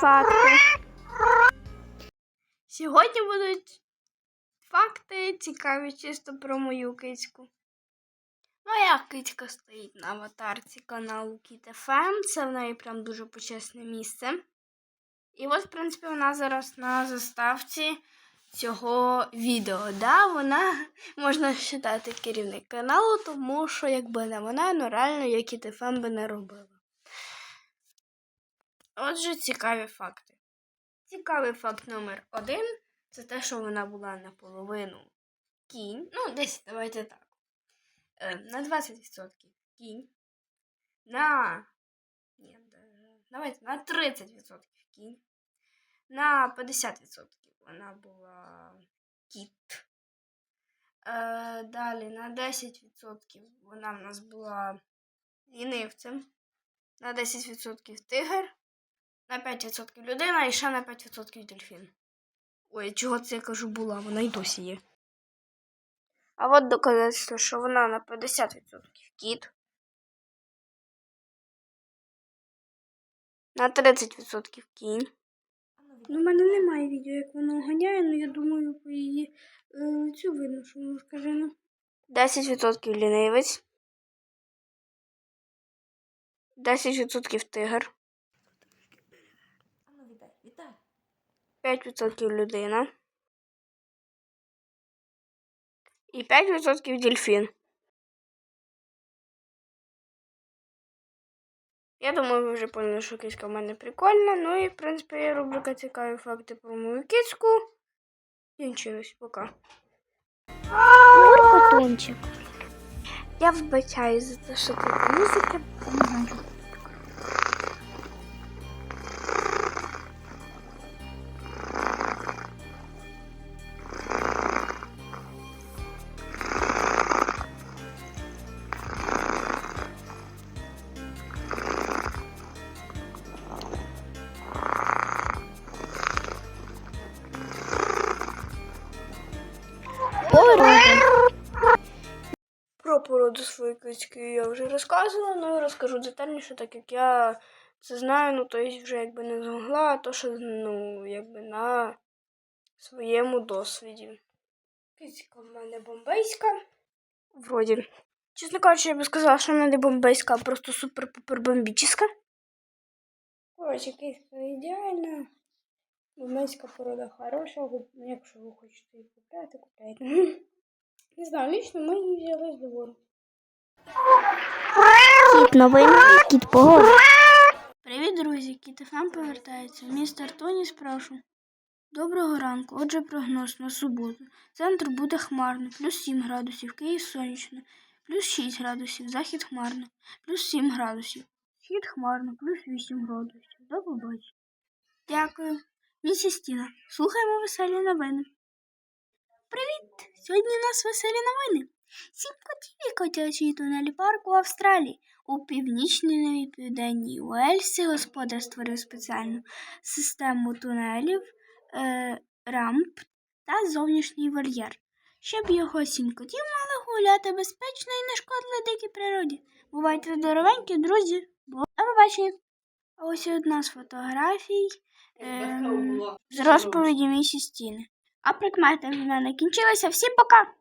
факти. Сьогодні будуть факти цікаві чисто про мою кицьку. Моя кицька стоїть на аватарці каналу KitFM. Це в неї прям дуже почесне місце. І от, в принципі, вона зараз на заставці цього відео. Да, вона можна вважати керівник каналу, тому що якби не вона, ну реально я KitFM би не робила. Отже, цікаві факти. Цікавий факт номер один це те, що вона була наполовину кінь. Ну, десь давайте так. Е, на 20% кінь. На. Ні, давайте на 30% кінь. На 50% вона була кіт. Е, далі на 10% вона в нас була лінивцем. На 10% тигр. На 5% людина і ще на 5% дельфін. Ой, чого це я кажу була, вона й досі є. А от доказательство, що вона на 50% кіт. На 30% кінь. Ну, в мене немає відео, як вона ганяє, але я думаю, по її е, цю видно, що вона скажена. 10% лінивець. 10% тигр. 5% людина. І 5% дельфін. Я думаю, ви вже поняли, що кицька в мене прикольна. Ну і, в принципі, я роблю цікаві факти про мою кицьку. Кінчилось, пока. Я вибачаюсь за те, що тут музика. Про породу своєї кицьки я вже розказувала, але я розкажу детальніше, так як я це знаю, ну то вже якби не змогла, а то що ну, якби на своєму досвіді. Кицька в мене бомбейська. Вроді. Чесно кажучи, я би сказала, що вона не бомбейська, а просто супер-пупер бомбічна. Коротше, кицька ідеальна. Бомбейська порода хороша, якщо ви хочете її купляти, купляйте. Не знаю, лично ми її взяли з двору. Кіт новини, кіт погоди. Привіт, друзі! Кітефем повертається. Містер Тоні спрошу. Доброго ранку. Отже, прогноз на суботу. Центр буде хмарно, плюс 7 градусів, Київ сонячно, плюс 6 градусів, захід хмарно, плюс 7 градусів, схід хмарно, плюс 8 градусів. До побачення. Дякую. Місіс Тіна, слухаємо веселі новини. Привіт! Сьогодні у нас веселі новини. Сім котів і котячий тунель парку в Австралії. У північній Новій Південній Уельсі господар створив спеціальну систему тунелів, е, рамп та зовнішній вольєр, щоб його сім котів мали гуляти безпечно і не шкодили дикій природі. Бувайте здоровенькі, друзі. До побачення. А ось одна з фотографій ем, з розповіді місі стіни. А прикмети в мене кінчилися. Всім пока!